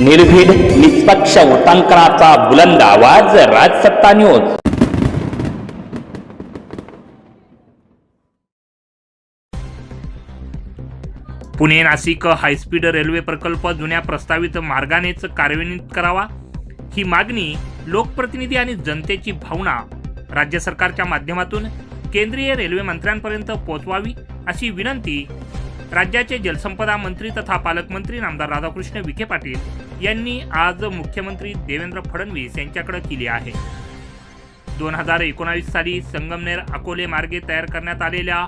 निर्भीड निष्पक्ष उटांकनाचा बुलंद आवाज राजसत्ता news Pune Nashik high speed railway प्रकल्प जुन्या प्रस्तावित मार्गानेच कार्यान्वित करावा? ही मागणी लोकप्रतिनिधी आणि जनतेची भावना राज्य सरकारच्या माध्यमातून केंद्रीय रेल्वे मंत्र्यांपर्यंत पोहोचवावी अशी विनंती राज्याचे जलसंपदा मंत्री तथा पालकमंत्री नामदार राधाकृष्ण विखे पाटील यांनी आज मुख्यमंत्री देवेंद्र फडणवीस यांच्याकडे केली आहे. दोन हजार एकोणावीस साली संगमनेर अकोले मार्गे तयार करण्यात आलेल्या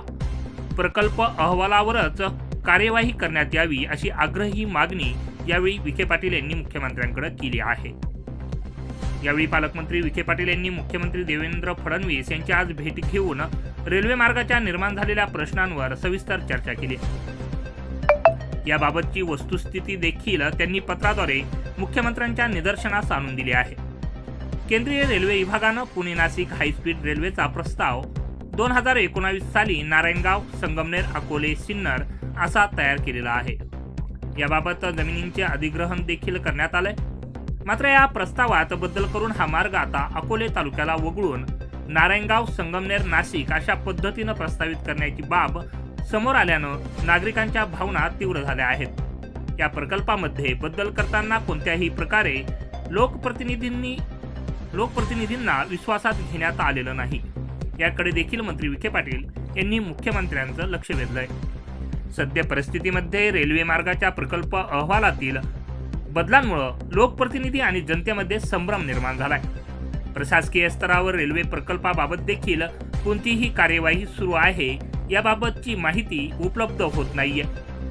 प्रकल्प अहवालावरच कार्यवाही करण्यात यावी अशी आग्रही मागणी यावेळी विखे पाटील यांनी मुख्यमंत्र्यांकडे केली आहे. यावेळी पालकमंत्री विखे पाटील यांनी मुख्यमंत्री देवेंद्र फडणवीस यांची आज भेट घेऊन रेल्वे मार्गाच्या निर्माण झालेल्या प्रश्नांवर सविस्तर चर्चा केली. याबाबतची वस्तुस्थिती देखील त्यांनी पत्राद्वारे मुख्यमंत्र्यांच्या निदर्शनास आणून दिली आहे. केंद्रीय रेल्वे विभागानं पुणे नाशिक हायस्पीड रेल्वेचा प्रस्ताव दोन हजार एकोणावीस साली नारायणगाव संगमनेर अकोले सिन्नर असा तयार केलेला आहे. याबाबत जमिनींचे अधिग्रहण देखील करण्यात आलंय. मात्र या प्रस्तावात बदल करून हा मार्ग आता अकोले तालुक्याला वगळून नारायणगाव संगमनेर नाशिक अशा पद्धतीनं प्रस्तावित करण्याची बाब समोर आल्यानं नागरिकांच्या भावना तीव्र झाल्या आहेत. या प्रकल्पामध्ये बदल करताना कोणत्याही प्रकारे लोकप्रतिनिधींनी लोकप्रतिनिधींना विश्वासात घेण्यात आलेलं नाही. याकडे देखील मंत्री विखे पाटील यांनी मुख्यमंत्र्यांचं लक्ष वेधलंय. सद्य परिस्थितीमध्ये रेल्वे मार्गाच्या प्रकल्प अहवालातील बदलांमुळं लोकप्रतिनिधी आणि जनतेमध्ये संभ्रम निर्माण झालाय. प्रशासकीय स्तरावर रेल्वे प्रकल्पाबाबत देखील कोणतीही कार्यवाही सुरू आहे याबाबतची माहिती उपलब्ध होत नाहीये.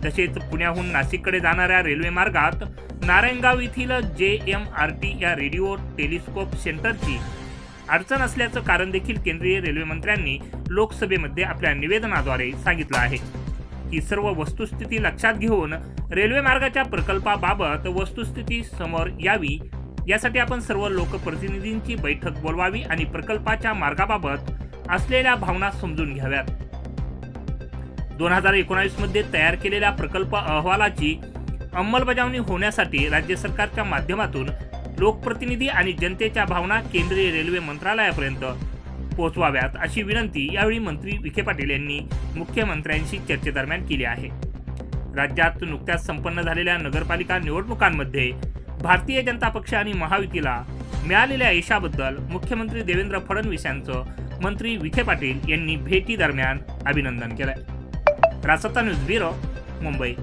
तसेच पुण्याहून नाशिककडे जाणाऱ्या रेल्वे मार्गात नारायणगाव येथील जे एम आर टी या रेडिओ टेलिस्कोप सेंटरची अडचण असल्याचं कारण देखील केंद्रीय रेल्वे मंत्र्यांनी लोकसभेमध्ये आपल्या निवेदनाद्वारे सांगितलं आहे. ही सर्व वस्तुस्थिती लक्षात घेऊन रेल्वे मार्गाच्या प्रकल्पाबाबत वस्तुस्थिती समोर यावी यासाठी आपण सर्व लोकप्रतिनिधींची बैठक बोलवावी आणि प्रकल्पाच्या मार्गाबाबत असलेल्या भावना समजून घ्याव्यात. दोन हजार एकोणावीसमध्ये तयार केलेल्या प्रकल्प अहवालाची अंमलबजावणी होण्यासाठी राज्य सरकारच्या माध्यमातून लोकप्रतिनिधी आणि जनतेच्या भावना केंद्रीय रेल्वे मंत्रालयापर्यंत पोहोचवाव्यात अशी विनंती यावेळी मंत्री विखे पाटील यांनी मुख्यमंत्र्यांशी चर्चेदरम्यान केली आहे. राज्यात नुकत्याच संपन्न झालेल्या नगरपालिका निवडणुकांमध्ये भारतीय जनता पक्ष आणि महायुतीला मिळालेल्या यशाबद्दल मुख्यमंत्री देवेंद्र फडणवीस यांचं मंत्री विखे पाटील यांनी भेटीदरम्यान अभिनंदन अभिनंदन आहे रासत्ता न्यूज ब्युरो मुंबई.